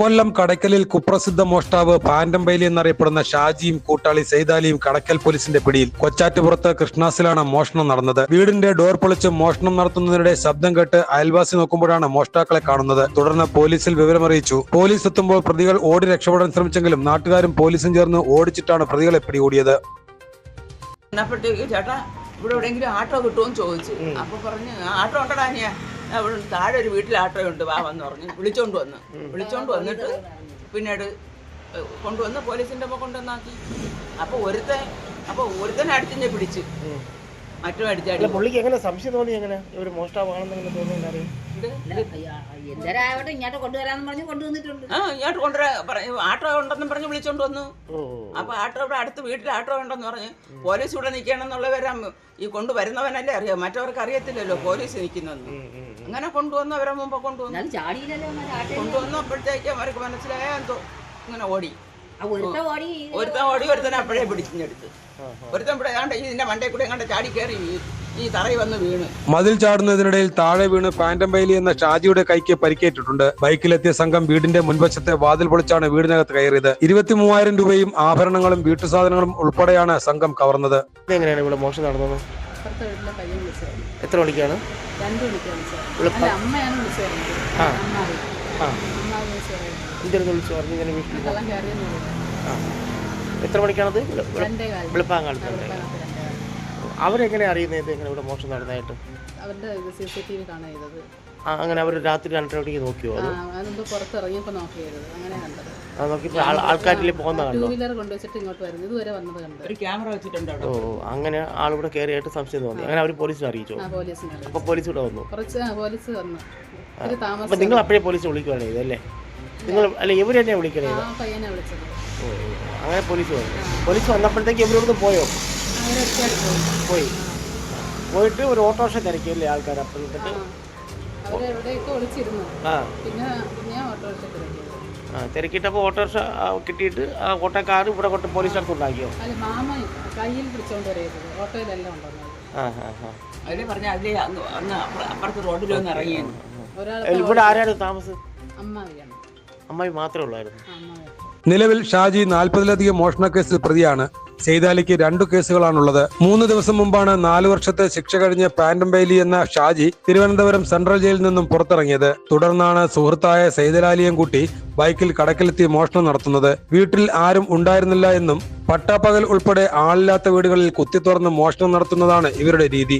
കൊല്ലം കടയ്ക്കലിൽ കുപ്രസിദ്ധ മോഷ്ടാവ് പാൻഡംബൈലി എന്നറിയപ്പെടുന്ന ഷാജിയും കൂട്ടാളി സെയ്താലിയും കടയ്ക്കൽ പോലീസിന്റെ പിടിയിൽ കൊച്ചാറ്റുപുറത്ത് കൃഷ്ണാസിലാണ് മോഷണം നടന്നത്. വീടിന്റെ ഡോർ പൊളിച്ച് മോഷണം നടത്തുന്നതിനിടെ ശബ്ദം കേട്ട് അയൽവാസി നോക്കുമ്പോഴാണ് മോഷ്ടാക്കളെ കാണുന്നത്. തുടർന്ന് പോലീസിൽ വിവരമറിയിച്ചു. പോലീസ് എത്തുമ്പോൾ പ്രതികൾ ഓടി രക്ഷപ്പെടാൻ ശ്രമിച്ചെങ്കിലും നാട്ടുകാരും പോലീസും ചേർന്ന് ഓടിച്ചിട്ടാണ് പ്രതികളെ പിടികൂടിയത്. ചേട്ടാ ഇവിടെ എവിടെയെങ്കിലും ആട്ടോ കിട്ടുമോ എന്ന് ചോദിച്ചു അപ്പൊ പറഞ്ഞു ആട്ടോ ഉണ്ടടാ ഞാൻ അവിടെ താഴെ ഒരു വീട്ടിൽ ആട്ടോ ഉണ്ട് വാ വന്ന് പറഞ്ഞു വിളിച്ചോണ്ട് വന്ന്. വിളിച്ചോണ്ട് വന്നിട്ട് പിന്നീട് കൊണ്ടുവന്ന് പോലീസിന്റെ ഒപ്പം കൊണ്ടുവന്നാക്കി. അപ്പൊ ഒരുത്തൻ അപ്പൊ ഒരുത്തനെ അടിച്ചിഞ്ഞ് പിടിച്ച്. അടിച്ചടി പുള്ളിക്ക് എങ്ങനെ സംശയം തോന്നി എങ്ങനെ? ഒരു മോഷ്ടാവാണെന്നെങ്ങനെ തോന്നുന്നു അറിയാം എന്തരാവട്ടെ ഇങ്ങോട്ട് കൊണ്ടുവരാന്ന് പറഞ്ഞ് കൊണ്ടുവന്നിട്ടുണ്ട്. ആ ഇങ്ങോട്ട് കൊണ്ടുവരാ പറഞ്ഞു ആട്ടോ ഉണ്ടെന്നും പറഞ്ഞ് വിളിച്ചോണ്ട് വന്നു. അപ്പൊ ആട്ടോ ഇവിടെ അടുത്ത് വീട്ടിൽ ആട്ടോ ഉണ്ടെന്ന് പറഞ്ഞ് പോലീസ് ഇവിടെ നിൽക്കണമെന്നുള്ളവരാ ഈ കൊണ്ടുവരുന്നവനല്ലേ അറിയാം? മറ്റവർക്ക് അറിയത്തില്ലല്ലോ പോലീസ് നിൽക്കുന്നെന്ന്. അങ്ങനെ കൊണ്ടുവന്ന് അവരെ മുമ്പ് കൊണ്ടുവന്നു. കൊണ്ടുവന്നപ്പോഴത്തേക്ക് അവർക്ക് മനസ്സിലായ എന്തോ ഇങ്ങനെ ഓടി. ഒരുത്ത ഓടി ഒരുത്തൻ ഓടി ഒരുത്തനെ അപ്പോഴേ പിടിച്ചെടുത്ത് ഒരുത്തൻ ഏതാണ്ട് ഇതിന്റെ മണ്ടേ കൂടെ കണ്ട ചാടി കയറി ഈ തറയിൽ വന്ന് വീണ്. മതിൽ ചാടുന്നതിനിടയിൽ താഴെ വീണ് പാൻഡംബൈലി എന്ന ഷാജിയുടെ കൈക്ക് പരിക്കേറ്റിട്ടുണ്ട്. ബൈക്കിലെത്തിയ സംഘം വീടിന്റെ മുൻവശത്തെ വാതിൽ പൊളിച്ചാണ് വീടിനകത്ത് കയറിയത്. ഇരുപത്തി മൂവായിരം രൂപയും ആഭരണങ്ങളും വീട്ടു സാധനങ്ങളും ഉൾപ്പെടെയാണ് സംഘം കവർന്നത്. എങ്ങനെയാണ് ഇവിടെ മോശം നടന്നത്? അപ്പുറത്തെ വീട്ടിലെ പയ്യൻ വിളിച്ചത് എത്ര മണിക്കാണ്? രണ്ടു മണിക്കാണ് വിളിച്ചത്. അല്ല അമ്മയാണ് വിളിച്ചു പറയുന്നത് ആ. എന്തിനു വിളിച്ചു പറഞ്ഞു ഇങ്ങനെ വീട്ടിൽ എത്ര മണിക്കാണത്? വെളുപ്പാങ്കാലത്ത്. അവരെങ്ങനെ അറിയുന്നത് എങ്ങനെ ഇവിടെ മോഷണം നടന്നതായിട്ട്? അങ്ങനെ അവർ രാത്രി രണ്ടര മണിക്ക് നോക്കിയോ അത്? പുറത്തിറങ്ങിയപ്പോൾ അങ്ങനെ കണ്ടത്. ആൾക്കാരിൽ പോകുന്ന ടൂ വീലർ കൊണ്ടുവച്ചിട്ട് ഇങ്ങോട്ട് വരുന്നത്. ഇതുവരെ വന്നത് കണ്ടത്. ഒരു ക്യാമറ വെച്ചിട്ടുണ്ട് അവിടെ. ഓ അങ്ങനെ ആളിവിടെ കയറിയായിട്ട് സംശയം തോന്നി. അങ്ങനെ അവർ പോലീസിനെ അറിയിച്ചോ. അപ്പൊ പോലീസ് ഇവിടെ വന്നു? കുറച്ച് പോലീസ് വന്നു. അപ്പം നിങ്ങൾ അപ്പോഴേ പോലീസ് വിളിക്കുവാണ് ഇതല്ലേ നിങ്ങൾ അല്ല ഇവർ തന്നെ വിളിക്കണേ. അങ്ങനെ പോലീസ് വന്നു. പോലീസ് വന്നപ്പോഴത്തേക്ക് ഇവരോട് പോയോ? പോയി. പോയി. പോയിട്ട് ഒരു ഓട്ടോറിക്ഷ തിരക്കിയല്ലേ ആൾക്കാർ അപ്പം എന്നിട്ട് അവരെവിടെയൊക്കെ ഒളിച്ചിരുന്നു. ആ. പിന്നെ പിന്നെ ഓട്ടോറിക്ഷ തിരക്കിയത്. ആ തിരക്കിയിട്ടപ്പോൾ ഓട്ടോറിക്ഷ കിട്ടിയിട്ട് ആ ഓട്ടോക്കാർ ഇവിടെ കൊണ്ട് പോലീസ് അടുത്ത് ഉണ്ടാക്കിയോ അല്ല മാമ കയ്യിൽ പിടിച്ചോണ്ട് വരരുത്. ഓട്ടോയിലെല്ലാം ആ ആ ആ. അവർ പറഞ്ഞ അതിലേ അങ്ങ് അങ്ങ് അപ്പുറ- അപ്പുറത്ത് റോഡിലൊന്ന് ഇറങ്ങിയെന്ന്. ഇവിടെ ആരാണ് താമസം? അമ്മാവിയാണ് അമ്മായി മാത്രമേ ഉള്ളായിരുന്നു. നിലവിൽ ഷാജി നാൽപ്പതിലധികം മോഷണ കേസിൽ പ്രതിയാണ്. സെയ്താലിക്ക് രണ്ടു കേസുകളാണുള്ളത്. മൂന്ന് ദിവസം മുമ്പാണ് നാലു വർഷത്തെ ശിക്ഷ കഴിഞ്ഞ് പാൻഡംബൈലി എന്ന ഷാജി തിരുവനന്തപുരം സെൻട്രൽ ജയിലിൽ നിന്നും പുറത്തിറങ്ങിയത്. തുടർന്നാണ് സുഹൃത്തായ സെയ്തലാലിയും കൂട്ടി ബൈക്കിൽ കടക്കിലെത്തി മോഷണം നടത്തുന്നത്. വീട്ടിൽ ആരും ഉണ്ടായിരുന്നില്ല എന്നും പട്ടാപ്പകൽ ഉൾപ്പെടെ ആളില്ലാത്ത വീടുകളിൽ കുത്തിത്തുറന്ന് മോഷണം നടത്തുന്നതാണ് ഇവരുടെ രീതി.